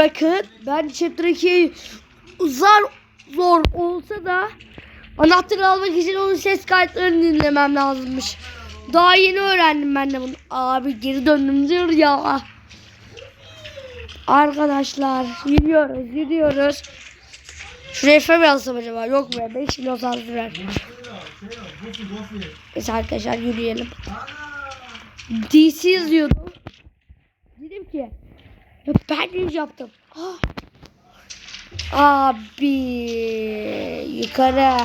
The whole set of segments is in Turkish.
Bakın ben chapter 2'yi zar zor olsa da anahtarı almak için onun ses kayıtlarını dinlemem lazımmış. Daha yeni öğrendim ben de bunu. Abi geri döndüm diyor ya. Arkadaşlar yürüyoruz yürüyoruz. Şuraya F mi acaba? Yok mu? 5 kilo sandırar. Neyse arkadaşlar yürüyelim. DC yazıyordu. Dedim ki ya ben yüz yaptım. Ah. Abi yukarı.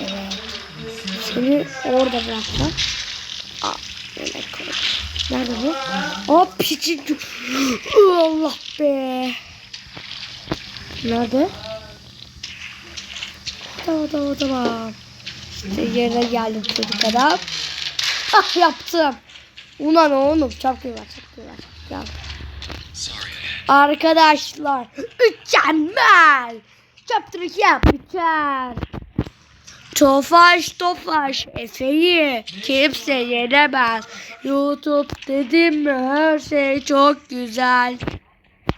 Evet. Seni orada bıraktım. Aa, koydum? Nerede bu? Aa piçin. Allah be. Nerede? Tamam tamam tamam. İşte yerine geldim çocuk adam. Ah yaptım. Ulan oğlum. Çok iyi var. Arkadaşlar mükemmel. Chapter 2 yapacağız. Tofaş tofaş Efe'yi kimse yenemez. YouTube dedim mi her şey çok güzel.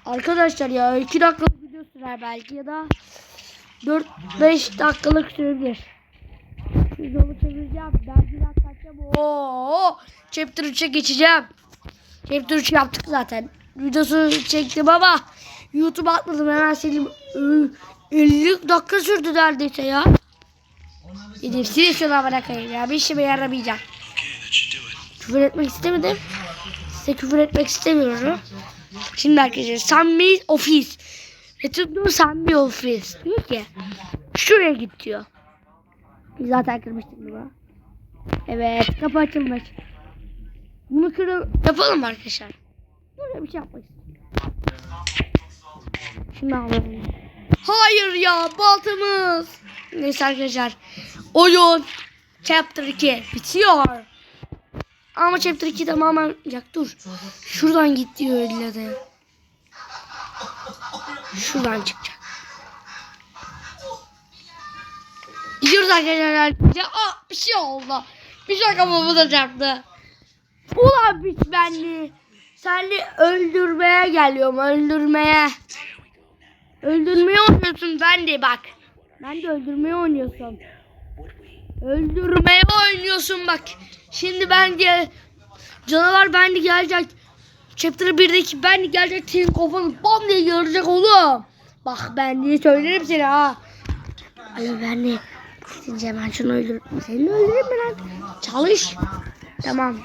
Arkadaşlar ya 2 dakikalık video sürer belki ya da 4-5 dakikalık sürebilir. Şu yolu çevireceğim. Ben biraz kaçacağım. Oo, chapter 3'e geçeceğim. Chapter 3 yaptık zaten. Videosu çektim ama YouTube'a atmadım. Hemen sildim. Ö- 50 dakika sürdü neredeyse ya. Gidip sil şuna bırakayım ya. Bir işime yaramayacak. Küfür etmek istemedim. Size küfür etmek istemiyorum. Şimdi arkadaşlar Sammi Office. Return to Sammi Office. Diyor ki şuraya git diyor. Zaten kırmıştık bunu. Evet kapı açılmış. Bunu kırıl yapalım arkadaşlar. Böyle bir şey yapmak. Şimdi alalım. Hayır ya baltamız. Neyse arkadaşlar. Oyun Chapter 2 bitiyor. Ama Chapter 2 tamamen olacak. Dur. Şuradan git diyor de. Şuradan çıkacak. Gidiyoruz arkadaşlar. Ya, aa, bir şey oldu. Bir şey kafamı da çarptı. Ulan piç benli. Seni öldürmeye geliyorum öldürmeye. Öldürmeye oynuyorsun ben de bak. Ben de öldürmeye oynuyorsun. Öldürmeye oynuyorsun bak. Şimdi ben de canavar ben de gelecek. Chapter 1'deki ben de gelecek senin kafanı bam diye görecek oğlum. Bak ben diye söylerim seni ha. Alo ben de Gidince ben şunu öldürürüm. Seni öldürürüm ben. Çalış. Tamam.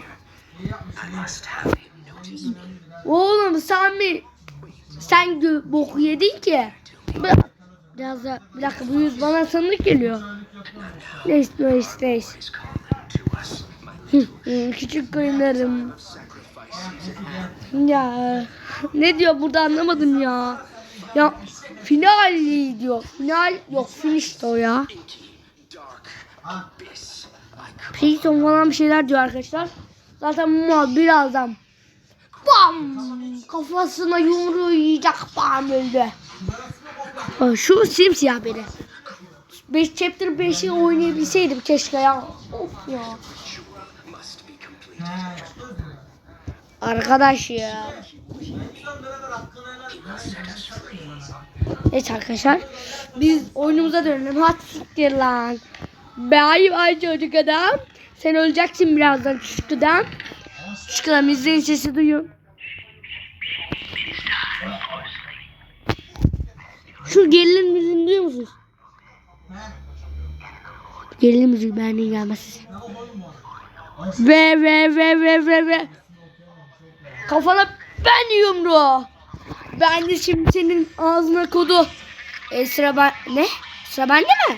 Oğlum sen mi? Sen boku yedin ki. Bir- Biraz da bir dakika bu yüz bana sandık geliyor. Neyse neyse neyse. Küçük koyunlarım. Ya ne diyor burada anlamadım ya. Ya final diyor. Final yok finish o ya. Python falan bir şeyler diyor arkadaşlar. Zaten mal birazdan bam kafasına yumruğu yiyecek bam öldü. Şu simsiyah biri. 5 chapter 5'i oynayabilseydim keşke ya. Of ya. Arkadaş ya. Evet arkadaşlar. Biz oyunumuza dönelim. Hadi siktir lan. Bay bay çocuk adam. Sen öleceksin birazdan küçük adam. Küçük adam izleyin sesi duyun. Şu gerilim müziğini duyuyor musunuz? Gerilim müziği beğendiğin gelmez. Ve ve ve ve ve ve. Kafana ben yumruğu. Ben de şimdi senin ağzına kodu. E, sıra ben... Ne? Sıra bende mi?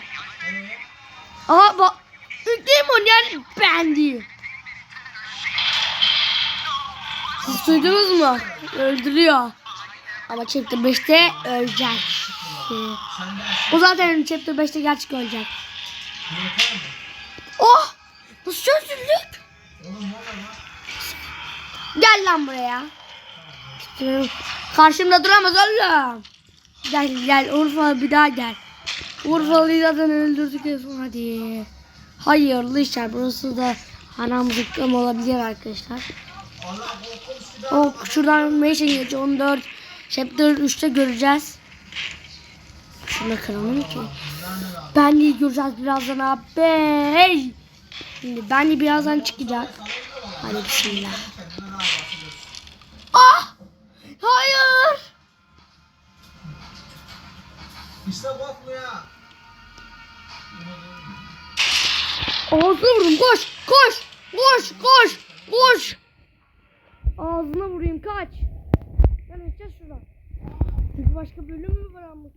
Aha bak. Demon yani ben değil. Siz duydunuz mu? Öldürüyor. Ama chapter 5'te ölecek. O zaten chapter 5'te gerçek ölecek. Oh! Nasıl çözüldük? Gel lan buraya. Karşımda duramaz oğlum. Gel gel Urfa bir daha gel. Urfalı'yı zaten öldürdük en son hadi. Hayırlı işler burası da haram zıkkım olabilir arkadaşlar. O şuradan Mission geçiyor 14. Chapter 3'te göreceğiz. Şunu kıralım ki. Benliği göreceğiz birazdan abi. Şimdi Benli birazdan çıkacak. Hadi bismillah. İşte bakmıyor. Ağzına vurayım koş koş koş koş koş. Ağzına vurayım kaç. Ben açacağız şuradan. Çünkü başka bölüm mü var ama?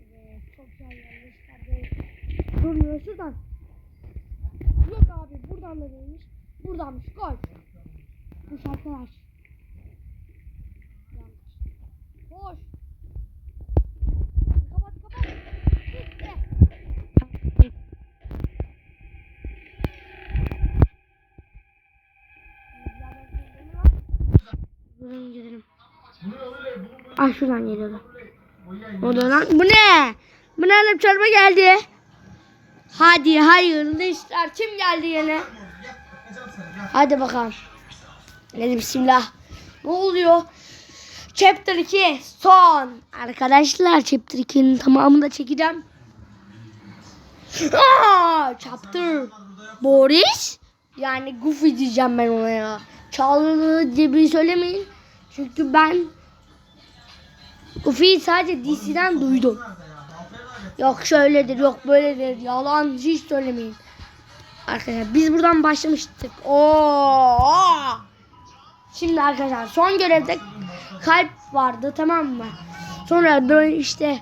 Evet çok güzel yerleştirdi. Durmuyor şuradan. Yok abi buradan da değilmiş. Buradanmış koş. Koş arkadaş. Yanlış. Koş. Ay şuradan geliyordu. O da lan. Bu ne? Bu ne lan çorba geldi. Hadi hayırlı işler. Kim geldi yine? Hadi bakalım. Hadi bismillah. Ne oluyor? Chapter 2 son. Arkadaşlar Chapter 2'nin tamamını da çekeceğim. Aa, chapter Boris yani Goofy diyeceğim ben ona ya. Çağrı gibi söylemeyin. Çünkü ben Goofy'yi sadece DC'den duydum. Yok şöyledir, yok böyledir. Yalan hiç söylemeyin. Arkadaşlar biz buradan başlamıştık. Oo! Şimdi arkadaşlar son görevde kalp vardı tamam mı? Sonra böyle işte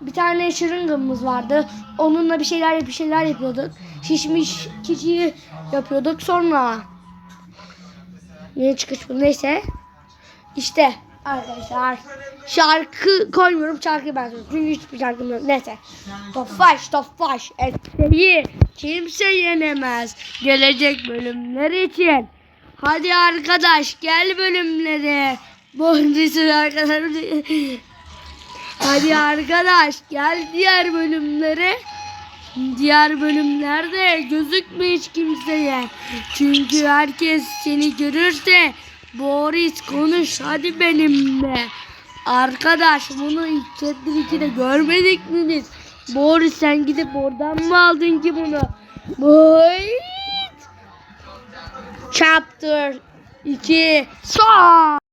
bir tane şırıngımız vardı. Onunla bir şeyler bir şeyler yapıyorduk. Şişmiş kişiyi yapıyorduk. Sonra Yine çıkış bu neyse. İşte arkadaşlar şarkı koymuyorum şarkı ben söylüyorum. Çünkü hiçbir şarkım yok. Neyse. Tofaş tofaş etkiyi kimse yenemez. Gelecek bölümler için. Hadi arkadaş gel bölümlere. Boncuksun arkadaşlar. Hadi arkadaş gel diğer bölümlere. Diğer bölümlerde gözükme hiç kimseye. Çünkü herkes seni görürse Boris konuş hadi benimle. Arkadaş bunu chapter 2'de görmedik mi biz? Boris sen gidip oradan mı aldın ki bunu? Boy. Chapter 2 son.